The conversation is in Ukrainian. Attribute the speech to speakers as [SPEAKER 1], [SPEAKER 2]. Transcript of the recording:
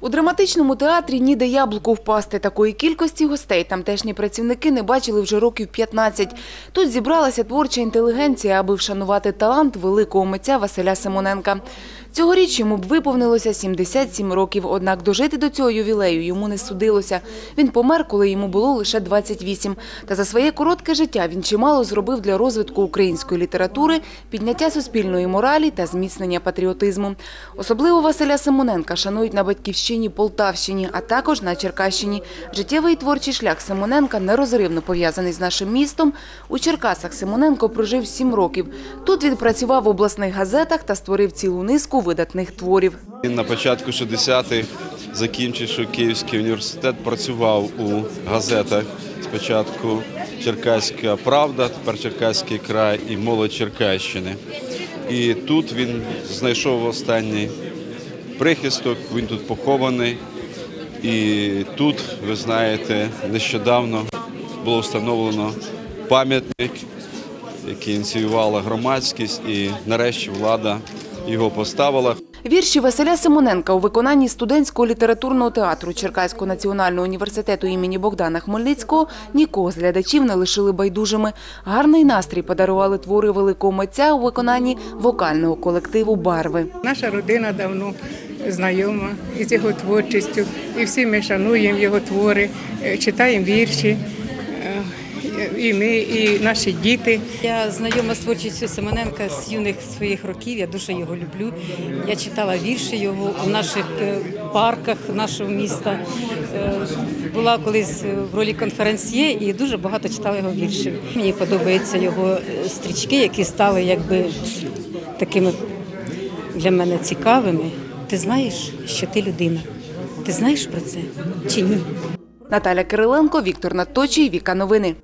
[SPEAKER 1] У драматичному театрі ніде яблуку впасти. Такої кількості гостей тамтешні працівники не бачили вже років 15. Тут зібралася творча інтелігенція, аби вшанувати талант великого митця Василя Симоненка. Цьогоріч йому б виповнилося 77 років, однак дожити до цього ювілею йому не судилося. Він помер, коли йому було лише 28. Та за своє коротке життя він чимало зробив для розвитку української літератури, підняття суспільної моралі та зміцнення патріотизму. Особливо Василя Симоненка шанують на батьківщині Полтавщині, а також на Черкащині. Життєвий і творчий шлях Симоненка нерозривно пов'язаний з нашим містом. У Черкасах Симоненко прожив сім років. Тут він працював в обласних газетах та створив цілу низку видатних творів.
[SPEAKER 2] На початку 60-х, закінчивши Київський університет, працював у газетах. Спочатку Черкаська Правда, тепер Черкаський край і молодь Черкащини. І тут він знайшов останній прихисток, він тут похований. І тут, ви знаєте, нещодавно було встановлено пам'ятник, який ініціювала громадськість, і нарешті влада його поставила.
[SPEAKER 1] Вірші Василя Симоненка у виконанні студентського літературного театру Черкаського національного університету імені Богдана Хмельницького нікого з глядачів не лишили байдужими. Гарний настрій подарували твори великого митця у виконанні вокального колективу Барви.
[SPEAKER 3] Наша родина давно знайома із його творчістю, і всі ми шануємо його твори, е, читаємо вірші. е, І ми, і наші діти.
[SPEAKER 4] Я знайома з творчістю Симоненка з юних своїх років. Я дуже його люблю. Я читала вірші його у наших е, парках нашого міста. Була колись в ролі конференсьє і дуже багато читала його віршів. Мені подобаються його стрічки, які стали якби такими для мене цікавими. Ти знаєш, що ти людина. Ти знаєш про це чи ні?
[SPEAKER 1] Наталя Кириленко, Віктор Наточий, Віка Новини.